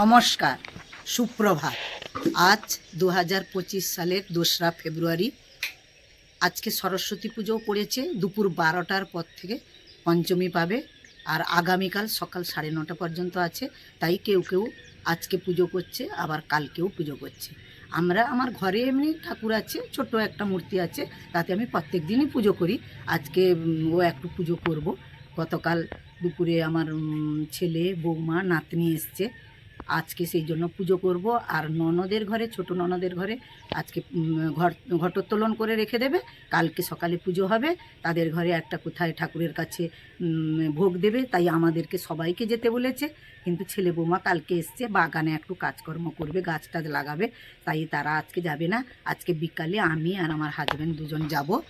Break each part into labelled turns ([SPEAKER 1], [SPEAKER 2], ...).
[SPEAKER 1] নমস্কার, সুপ্রভাত। আজ দু হাজার পঁচিশ সালের দোসরা ফেব্রুয়ারি। আজকে সরস্বতী পুজোও পড়েছে, দুপুর বারোটার পর থেকে পঞ্চমী পাবে, আর আগামীকাল সকাল সাড়ে নটা পর্যন্ত আছে, তাই কেউ কেউ আজকে পুজো করছে, আবার কালকেও পুজো করছে। আমরা আমার ঘরে এমনি ঠাকুর আছে ছোট একটা মূর্তি আছে, তাতে আমি প্রত্যেক দিনই পুজো করি। আজকে ও একটু পুজো করব। গতকাল দুপুরে আমার ছেলে, বৌমা, নাতনি এসছে। আজকে সেই জন্য পুজো করব। আর ননদের ঘরে, ছোট ননদের ঘরে আজকে ঘর, ঘটোত্তোলন করে রেখে দেবে। কালকে সকালে পুজো হবে। তাদের ঘরে একটা কোথায় ঠাকুরের কাছে ভোগ দেবে, তাই আমাদেরকে সবাইকে যেতে বলেছে। কিন্তু ছেলে বৌমা কালকে এসছে, বাগানে একটু কাজকর্ম করবে, গাছ টাছ লাগাবে, তাই তারা আজকে যাবে না। আজকে বিকালে আমি আর আমার হাজব্যান্ড দুজন যাব।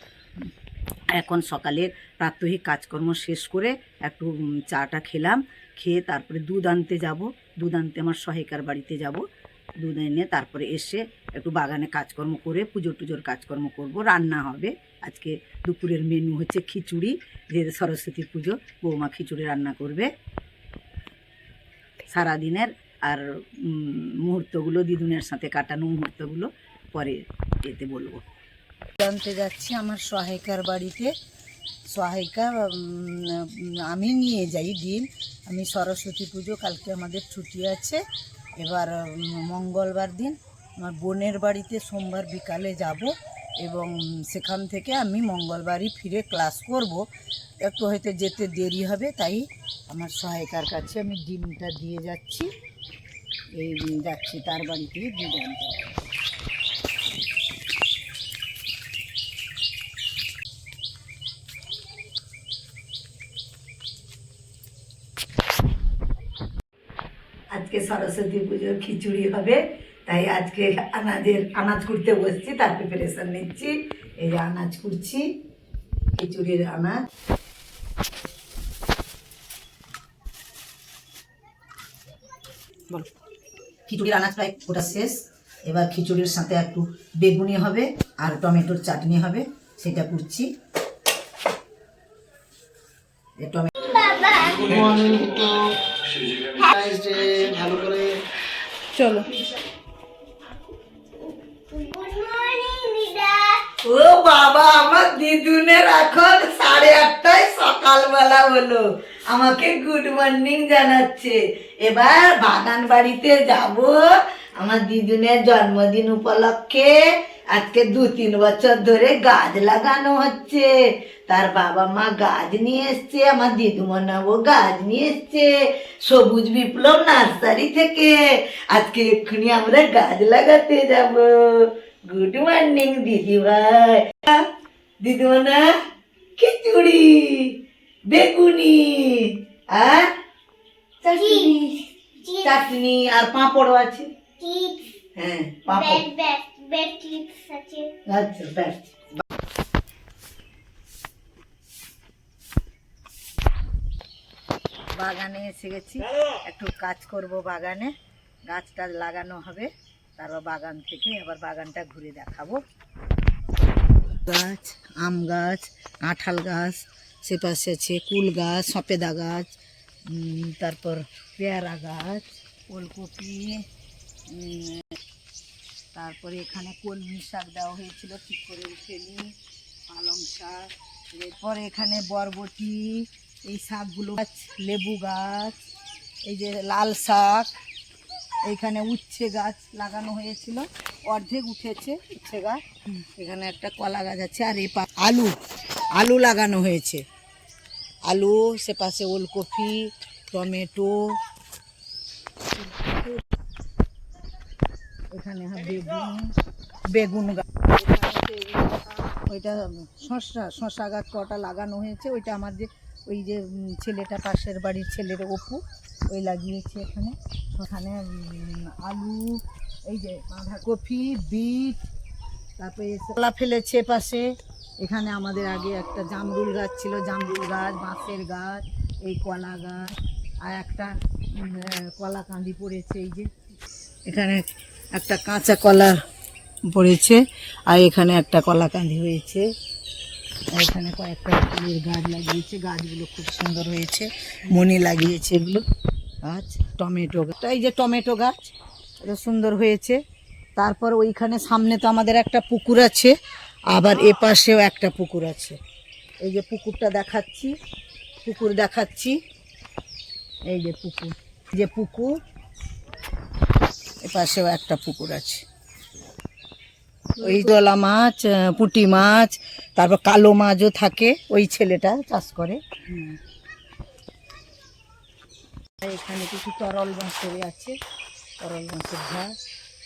[SPEAKER 1] এখন সকালে প্রাত্যহিক কাজকর্ম শেষ করে একটু চাটা খেলাম। খেয়ে তারপরে দুধ আনতে যাব। দুধ আনতে আমার সহায়িকার বাড়িতে যাব। দুধ এনে তারপরে এসে একটু বাগানে কাজকর্ম করে পুজো টুজোর কাজকর্ম করব। রান্না হবে। আজকে দুপুরের মেনু হচ্ছে খিচুড়ি, যে সরস্বতী পুজো, বৌমা খিচুড়ি রান্না করবে। সারাদিনের আর মুহূর্তগুলো দিদুনের সাথে কাটানো মুহূর্তগুলো পরে এতে বলব। জানতে যাচ্ছি আমার সহায়িকার বাড়িতে সহায়িকা আমি নিয়ে যাই ডিম আমি সরস্বতী পুজো, কালকে আমাদের ছুটি আছে। এবার মঙ্গলবার দিন আমার বোনের বাড়িতে সোমবার বিকালে যাব এবং সেখান থেকে আমি মঙ্গলবারই ফিরে ক্লাস করব। একটু হয়তো যেতে দেরি হবে, তাই আমার সহায়িকার কাছে আমি ডিমটা দিয়ে যাচ্ছি। এই, যাচ্ছি, তার বাড়িতে আনতে। আজকে সরস্বতী পুজোর খিচুড়ি হবে। তাই আজকে আনাজের আনাজ কুড়তে বসছি তার প্রিপারেশন নিচ্ছি। এই যে আনাজ কুড়ছি খিচুড়ির আনাজ। খিচুড়ির আনাজ প্রায় ওটা শেষ। এবার খিচুড়ির সাথে একটু বেগুনি হবে আর টমেটোর চাটনি হবে সেটা করছি
[SPEAKER 2] ভালো করে
[SPEAKER 1] চলো। ও বাবা আমার দিদুনের এখন সাড়ে আটটায় সকালবেলা হলো। আমাকে গুড মর্নিং জানাচ্ছে। এবার বাগান বাড়িতে যাব। আমার দিদুনের জন্মদিন উপলক্ষে। আজকে দু তিন বছর ধরে গাছ লাগানো হচ্ছে। তার বাবা মা গাছ নিয়ে এসছে আমার দিদুমনাও গাছ নিয়ে এসছে। সবুজ বিপ্লব নার্সারি থেকে। আজকে এক্ষুনি আমরা গাছ লাগাতে যাব। গুড মর্নিং দিদি ভাই দিদিমনা খিচুড়ি বেগুনি আর চাটনি। চাটনি আর পাঁপড়ও আছে। হ্যাঁ পাঁপড়। আচ্ছা বাগানে এসে গেছি। একটু কাজ করব বাগানে। গাছ টাছ লাগানো হবে। তারপর বাগান থেকে আবার বাগানটা ঘুরে দেখাবো। গাছ আম গাছ কাঁঠাল গাছ সে পাশে আছে কুল গাছ সপেদা গাছ তারপর পেয়ারা গাছ ওলকপি উম, তারপরে এখানে কলমি শাক দেওয়া হয়েছিল, ঠিক করে উঠেনি পালং শাক, এরপর এখানে বরবটি, এই শাকগুলো গাছ, লেবু গাছ, এই যে লাল শাক এইখানে উচ্ছে গাছ লাগানো হয়েছিল, অর্ধেক উঠেছে উচ্ছে গাছ, এখানে একটা কলা গাছ আছে, আর এই আলু আলু লাগানো হয়েছে, আলু, সে পাশে ওলকপি, টমেটো এখানে হ্যাঁ বেগুন বেগুন গাছ। ওইটা শসা শসা গাছ কটা লাগানো হয়েছে। ওইটা আমার যে ওই যে ছেলেটা পাশের বাড়ির ছেলের অপু ওই লাগিয়েছে এখানে। ওখানে আলু এই যে বাঁধাকপি বিট তারপরে কলা ফেলেছে পাশে। এখানে আমাদের আগে একটা জামরুল গাছ ছিল জামরুল গাছ বাঁশের গাছ এই কলা গাছ। আর একটা কলা কাঁদি পড়েছে এই যে। এখানে একটা কাঁচা কলা পড়েছে, আর এখানে একটা কলা কাঁদি হয়েছে। এখানে কয়েকটা ফুলের গাছ লাগিয়েছে, গাছগুলো খুব সুন্দর হয়েছে, মনি লাগিয়েছে এগুলো, গাছ, টমেটো গাছ। এই যে টমেটো গাছ, এটা সুন্দর হয়েছে। তারপর ওইখানে সামনে তো আমাদের একটা পুকুর আছে, আবার এ পাশেও একটা পুকুর আছে। এই যে পুকুরটা দেখাচ্ছি, পুকুর দেখাচ্ছি। এই যে পুকুর যে পুকুর এ পাশেও একটা পুকুর আছে। ওই দলা মাছ পুঁটি মাছ, তারপর কালো মাছও থাকে, ওই ছেলেটা চাষ করে। এখানে কিছু তরল বাঁশের আছে, তরল বাঁশের ঘাস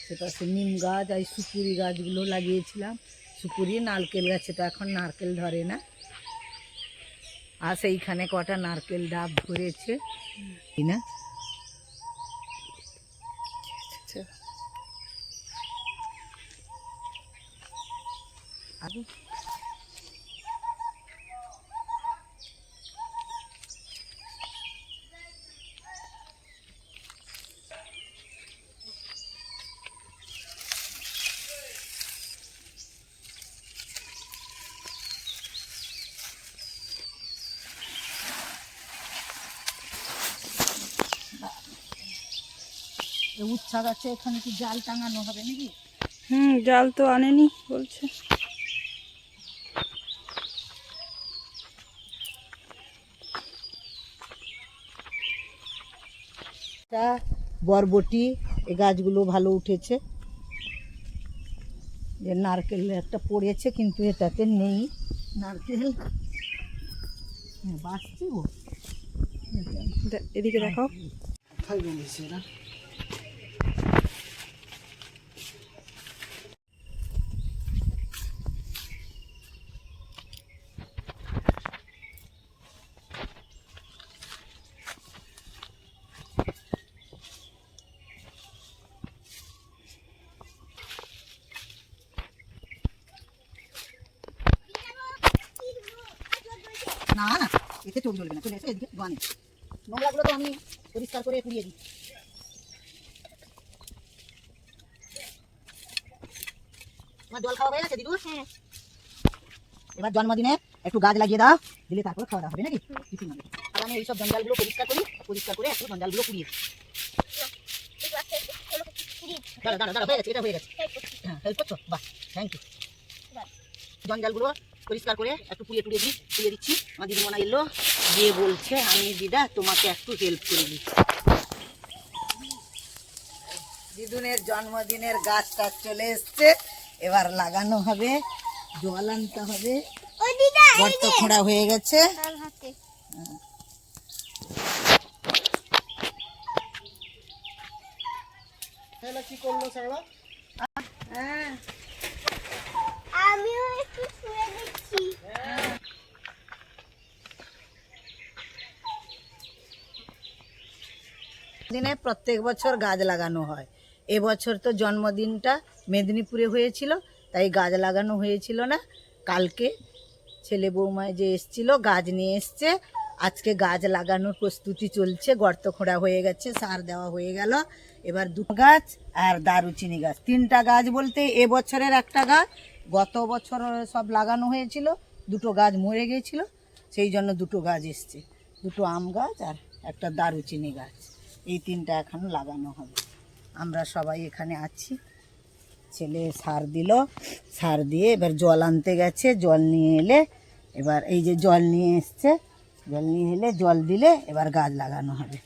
[SPEAKER 1] সেপাশে নিম গাছ, আর সুপুরি গাছগুলো লাগিয়েছিলাম। সুপুরি, নারকেল গাছে তো এখন নারকেল ধরে না। আর সেইখানে কটা নারকেল ডাব ধরেছে। না? আর এই উচ্ছা গাছে এখানে কি জাল টাঙানো হবে নাকি?
[SPEAKER 3] হুম জাল তো আনেনি বলছে।
[SPEAKER 1] এটা বরবটি এই গাছগুলো ভালো উঠেছে। যে নারকেল একটা পড়েছে কিন্তু এটাতে নেই। নারকেল? বাঁচছে গো।
[SPEAKER 3] এদিকে দেখো
[SPEAKER 2] কোথায় বলেছে এরা।
[SPEAKER 1] না না এতে চোখ জ্বলবে না চলে এসে এদিকে দোয়ানে নোংরাগুলো তো আমি পরিষ্কার করে পুড়িয়ে দিই হয়ে হ্যাঁ এবার জন্মদিনে একটু গাছ লাগিয়ে দাও দিলে তারপর খাওয়া দাওয়া হবে নাকি টিফিন হবে আর আমি এইসব জঞ্জালগুলো পরিষ্কার করি পরিষ্কার করে একটু জঞ্জালগুলো পুড়িয়ে দিই দাঁড়া দাঁড়া হয়ে এটা হয়ে গেছে হ্যাঁ হেল্প করছ বাহ থ্যাংক ইউ জঞ্জালগুলো পরিষ্কার করে একটু পুড়িয়ে টুড়িয়ে দিই পুড়িয়ে দিচ্ছি আমার দিদিমনা এলো গিয়ে বলছে আমি দিদা তোমাকে একটু হেল্প করে দিই দিদুনের জন্মদিনের গাছ টাছ চলে এসছে এবার লাগানো হবে জল আনতে হবে। গর্ত খোঁড়া হয়ে গেছে।
[SPEAKER 2] কি করল সারা
[SPEAKER 1] হ্যাঁ
[SPEAKER 4] আমিও একটু শুয়ে দেখছি।
[SPEAKER 1] দিনে প্রত্যেক বছর গাছ লাগানো হয়। এবছর তো জন্মদিনটা মেদিনীপুরে হয়েছিল, তাই গাছ লাগানো হয়েছিল না। কালকে ছেলে বৌমায় যে এসছিল, গাছ নিয়ে এসছে। আজকে গাছ লাগানোর প্রস্তুতি চলছে, গর্ত খোঁড়া হয়ে গেছে, সার দেওয়া হয়ে গেল। এবার দুটো গাছ আর দারুচিনি গাছ। তিনটা গাছ বলতে এবছরের একটা গাছ, গত বছর সব লাগানো হয়েছিল, দুটো গাছ মরে গিয়েছিল সেই জন্য দুটো গাছ এসছে। দুটো আম গাছ আর একটা দারুচিনি গাছ। এই তিনটা এখন লাগানো হবে। আমরা সবাই এখানে আছি। ছেলে সার দিল, সার দিয়ে এবার জল আনতে গেছে, জল নিয়ে এলে এবার এই যে জল নিয়ে এসছে, জল নিয়ে এলে জল দিলে এবার গাছ লাগানো হবে।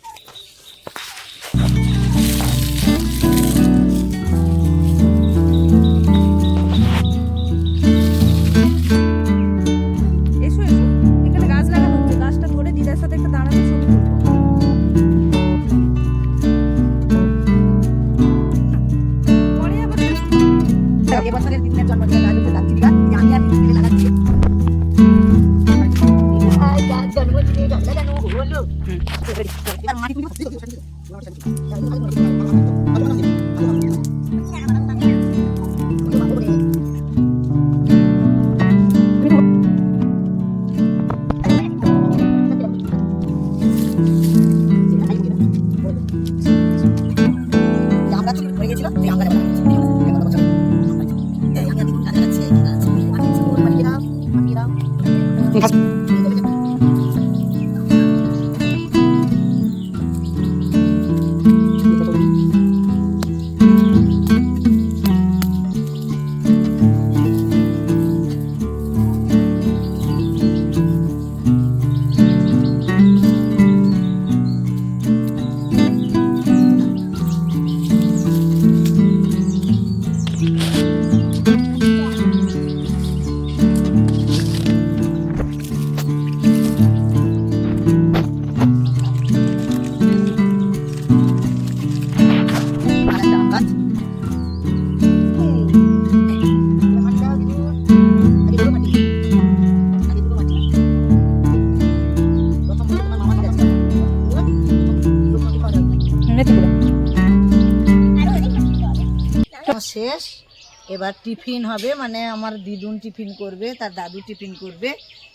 [SPEAKER 1] এবার টিফিন হবে মানে আমার দিদুন টিফিন করবে, তার দাদু টিফিন করবে,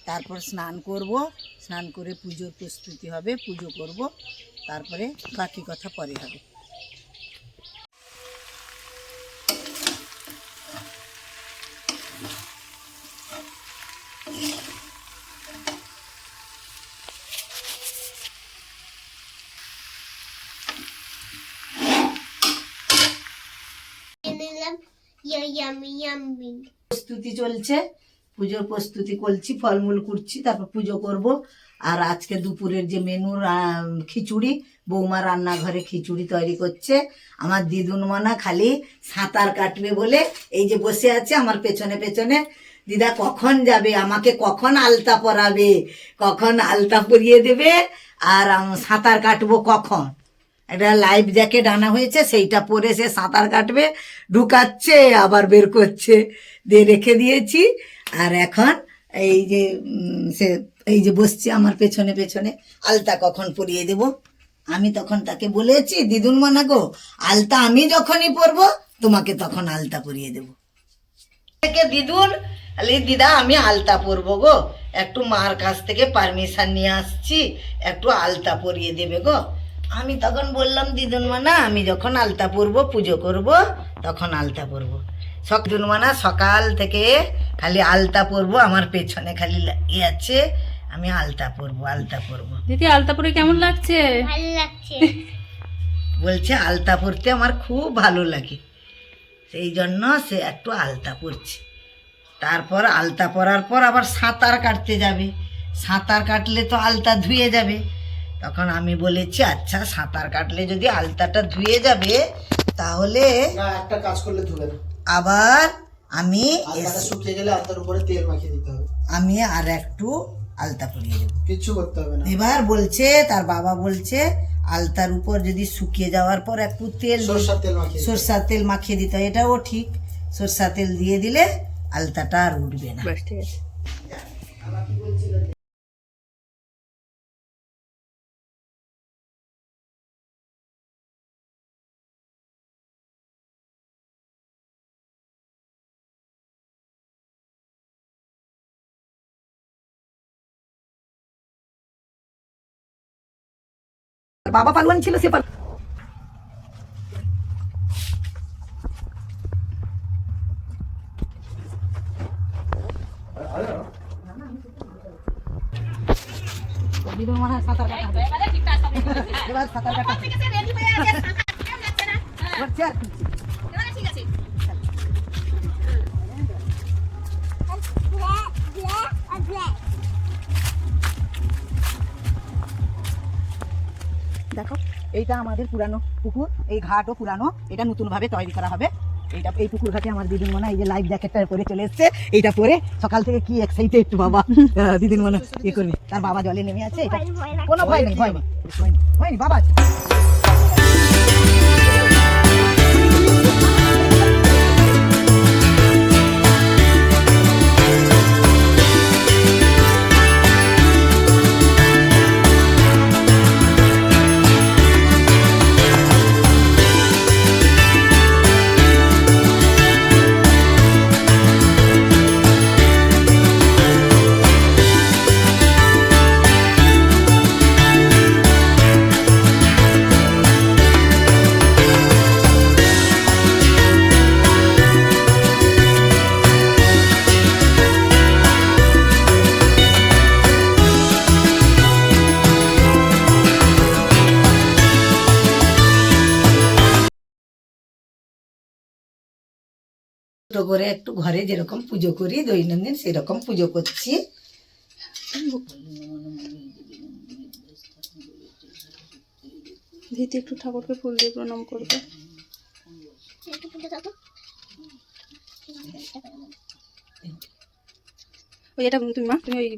[SPEAKER 1] তারপর স্নান করব, স্নান করে পুজোর প্রস্তুতি হবে, পুজো করব, তারপরে বাকি কথা পরে হবে। প্রস্তুতি চলছে। পুজোর প্রস্তুতি করছি, ফলমূল করছি তারপর পুজো করব। আর আজকে দুপুরের যে মেনু খিচুড়ি, বৌমা রান্নাঘরে খিচুড়ি তৈরি করছে। আমার দিদুন মানা খালি সাঁতার কাটবে বলে এই যে বসে আছে আমার পেছনে পেছনে। দিদা, কখন যাবে? আমাকে কখন আলতা পরাবে? কখন আলতা পরিয়ে দেবে? আর সাঁতার কাটবো কখন? একটা লাইফ জ্যাকেট আনা হয়েছে, সেইটা পরে সে সাঁতার কাটবে, ঢুকাচ্ছে, আবার বের করছে। দিয়ে রেখে দিয়েছি। আর এখন এই যে সে, এই যে বসছে আমার পেছনে পেছনে, আলতা কখন পরিয়ে দেব? আমি তখন তাকে বলেছি, দিদুন মানা গো, আলতা আমি যখনই পরবো, তোমাকে তখন আলতা পরিয়ে দেব। দিদুন দিদা, আমি আলতা পরবো গো। একটু মার কাছ থেকে পারমিশন নিয়ে আসছি, একটু আলতা পরিয়ে দেবে গো। আমি তখন বললাম দিদুন মানা আমি যখন আলতা পরবো পুজো করব তখন আলতা পরবো। দিদুন মানা সকাল থেকে খালি আলতা পরব আমার পেছনে খালি লা- ই আছে আমি আলতা পরব আলতা পরব।
[SPEAKER 3] দিদি আলতা পরে কেমন লাগছে?
[SPEAKER 4] ভালো লাগছে।
[SPEAKER 1] বলছে আলতা পরতে আমার খুব ভালো লাগে। সেই জন্য সে একটু আলতা পরছে। তারপর আলতা পরার পর আবার সাঁতার কাটতে যাবে। সাঁতার কাটলে তো আলতা ধুয়ে যাবে। তখন আমি বলেছি আচ্ছা সাঁতার কাটলে যদি আলতাটা ধুয়ে যাবে তাহলে
[SPEAKER 2] একটা কাজ করলে ধুবে না।
[SPEAKER 1] আবার আমি
[SPEAKER 2] আলতাটা শুকিয়ে গেলে আলতার উপরে তেল মাখিয়ে দিতে হবে।
[SPEAKER 1] আমি আর একটু আলতা পরিয়ে দেবো।
[SPEAKER 2] কিচ্ছু করতে হবে না।
[SPEAKER 1] এবার বলছে তার বাবা বলছে আলতার উপর যদি শুকিয়ে যাওয়ার পর একটু তেল
[SPEAKER 2] সরষার তেল মাখিয়ে দিতে
[SPEAKER 1] সরষার তেল মাখিয়ে দিতে হয় এটাও ঠিক। সরষার তেল দিয়ে দিলে আলতাটা আর উঠবে না।
[SPEAKER 3] ঠিক আছে।
[SPEAKER 1] বাবা পালন ছিল সে পাল দিদির মনে হয় সাঁতার কাটা এইটা আমাদের পুরানো পুকুর, এই ঘাটও পুরানো, এটা নতুন ভাবে তৈরি করা হবে। এইটা এই পুকুর ঘাটে আমার দিদির মনে এই যে লাইফ জ্যাকেটটা পরে চলে এসছে, এইটা পরে সকাল থেকে কি এক্সাইটেড বাবা। দিদির মনে ইয়ে করবে, তার বাবা জলে নেমে আছে, এটা কোনো ভয় নেই ভয় নেই ভয় নেই বাবা। আছে ছোট করে একটু ঘরে যেরকম পুজো করি দৈনন্দিন সেরকম পুজো করছি।
[SPEAKER 3] দিদি একটু ঠাকুরকে ফুল দিয়ে প্রণাম করবে। ওই এটা তুমি মা তুমি ওই।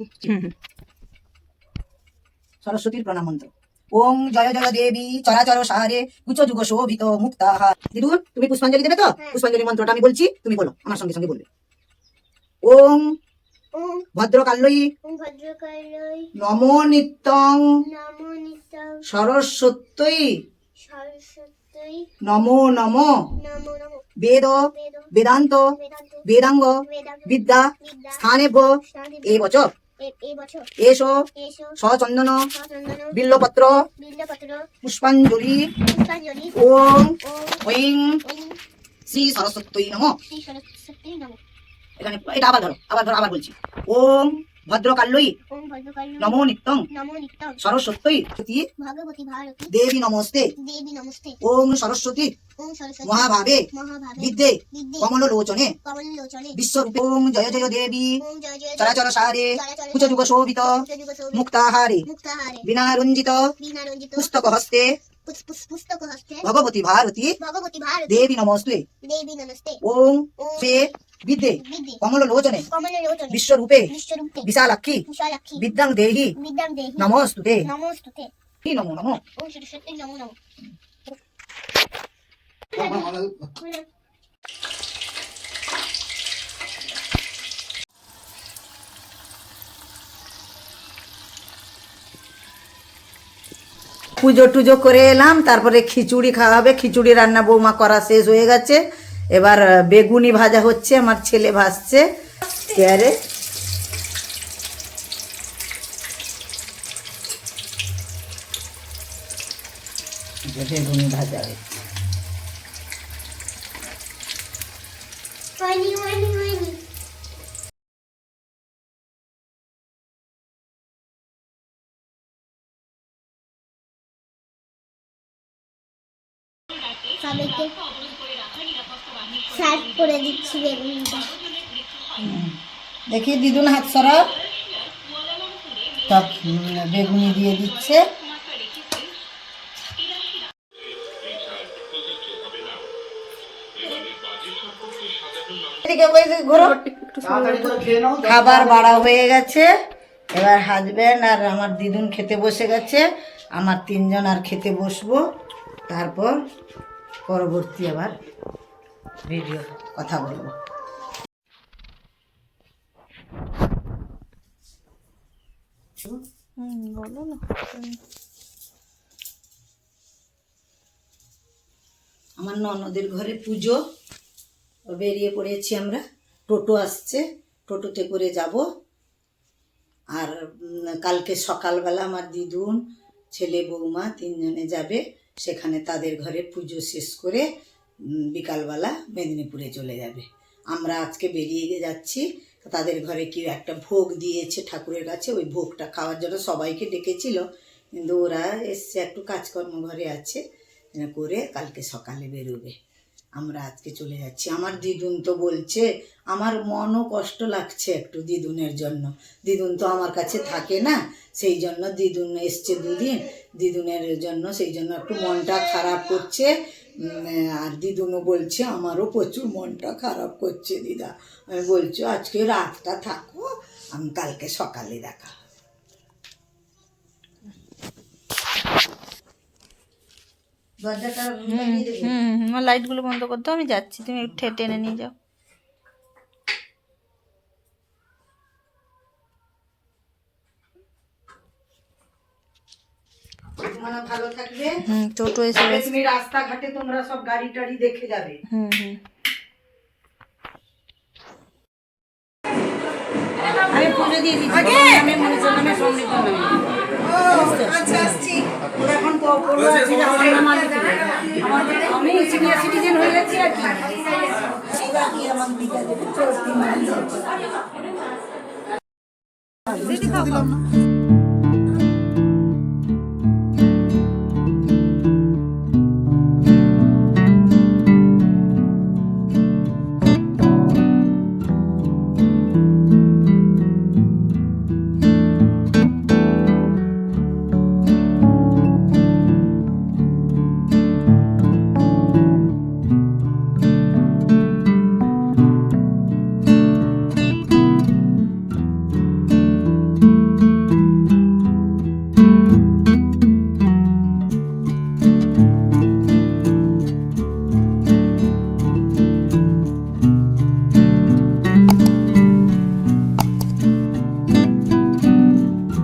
[SPEAKER 1] সরস্বতীর প্রণাম মন্ত্র। ওম জয় জয় দেবী চরাচর সাহারে কুচ যুগ শোভিত মুক্তাহা। দিদুন তুমি পুষ্পাঞ্জলি দেবে তো? পুষ্পাঞ্জলি মন্ত্রটা আমি বলছি তুমি বলো আমার সঙ্গে সঙ্গে বলবে। ওম
[SPEAKER 4] ওম
[SPEAKER 1] ভদ্রকাল্যই
[SPEAKER 4] ভদ্রকালয়
[SPEAKER 1] নমো নিত্যং। সরস্বত্যই। নম নমো। বেদ
[SPEAKER 4] বেদ।
[SPEAKER 1] বেদান্ত বেদাঙ্গ বিদ্যা
[SPEAKER 4] স্থানে
[SPEAKER 1] এ বচক এসো। সচন্দন। বিল্লপত্র। পুষ্পাঞ্জলি। ওম। ঐং শ্রী সরস্বতী নম। এখানে এটা আবার ধরো আবার ধরো আবার বলছি। ওম। ভদ্রকাল্যই নমো নিত্যং। সরস্বতী
[SPEAKER 4] ভগবতী ভারতী।
[SPEAKER 1] দেবী নমস্তে।
[SPEAKER 4] দেবী নমস্তে।
[SPEAKER 1] ওম সরস্বতী। মহাভাবে। বিদ্যে। কমল লোচনে বিশ্বরূপে। ওম জয় জয় দেবী। চরাচর সারে। কুচযুগ শোভিত। মুক্তাহারে। বিনা রঞ্জিত পুস্তক হস্তে
[SPEAKER 4] পুস্তক হস্তে
[SPEAKER 1] ভগবতী ভারতী
[SPEAKER 4] ভগবতী ভারতী
[SPEAKER 1] দেবী নমস্তে
[SPEAKER 4] দেবী নমস্তে
[SPEAKER 1] ওম সে বিদ্যে কমল লোচনে বিশ্বরূপে
[SPEAKER 4] বিশ্বরূপে
[SPEAKER 1] বিশালাক্ষী
[SPEAKER 4] বিশালাক্ষী
[SPEAKER 1] বিদ্যাং দেহি
[SPEAKER 4] বিদ্যাং দেহি
[SPEAKER 1] নমস্তুতে
[SPEAKER 4] নমস্তুতে
[SPEAKER 1] নমো নমো
[SPEAKER 4] ওম সরস্বতী নমো নমঃ
[SPEAKER 1] পুজো টুজো করে এলাম, তারপরে খিচুড়ি খাওয়া হবে। খিচুড়ি রান্না বৌমা করা শেষ হয়ে গেছে। এবার বেগুনি ভাজা হচ্ছে, আমার ছেলে ভাসছে চেয়ারে বেগুনি ভাজা হচ্ছে
[SPEAKER 4] হয়নি হয়নি হয়নি সার্ভ করে দিচ্ছি বেগুনটা।
[SPEAKER 1] দেখি দিদুন হাত সরাও সব বেগুনি দিয়ে দিচ্ছে। খাবার বাড়া হয়ে গেছে। এবার হাজব্যান্ড আর আমার দিদুন খেতে বসে গেছে। আমার তিনজন আর খেতে বসবো। তারপর পরবর্তী আবার ভিডিও কথা বলব।
[SPEAKER 3] বলো না।
[SPEAKER 1] আমার ননদের ঘরে পুজো। বেরিয়ে পড়েছি আমরা। টোটো আসছে। টোটোতে করে যাব। আর কালকে সকালবেলা আমার দিদুন ছেলে বৌমা তিনজনে যাবে। সেখানে তাদের ঘরে পুজো শেষ করে বিকালবেলা মেদিনীপুরে চলে যাবে। আমরা আজকে বেরিয়ে যাচ্ছি। তাদের ঘরে কি একটা ভোগ দিয়েছে ঠাকুরের কাছে, ওই ভোগটা খাওয়ার জন্য সবাইকে ডেকেছিল। কিন্তু ওরা এসছে, একটু কাজকর্ম ঘরে আছে করে কালকে সকালে বেরোবে। আমরা আজকে চলে যাচ্ছি। আমার দিদুন তো বলছে, আমার মনও কষ্ট লাগছে একটু দিদুনের জন্য। দিদুন তো আমার কাছে থাকে না, সেই জন্য দিদুন এসছে দুদিন। দিদুনের জন্য, সেই জন্য একটু মনটা খারাপ করছে। আর দিদুনও বলছে, আমারও প্রচুর মনটা খারাপ করছে দিদা। আমি বলছি, আজকে রাতটা থাকো, আমি কালকে সকালে দেখা হবে। দরজাটা লাগিয়ে দেবো?
[SPEAKER 3] হুম আমার লাইটগুলো বন্ধ করতে আমি যাচ্ছি তুমি উঠে টেনে নিয়ে যাও।
[SPEAKER 1] ভালো থাকবে?
[SPEAKER 3] হুম টোটো এসে
[SPEAKER 1] তুমি রাস্তাঘাটে তোমরা সব গাড়ি টাড়ি দেখে যাবে।
[SPEAKER 3] হুম হুম।
[SPEAKER 1] আমি পুজো দিয়ে দিচ্ছি আমি মনীষের নামে সমৃদ্ধ নামে আচ্ছা আসছি। আমি সিনিয়র সিটিজেন হয়ে গেছি আর কি ওরা দিলাম আমার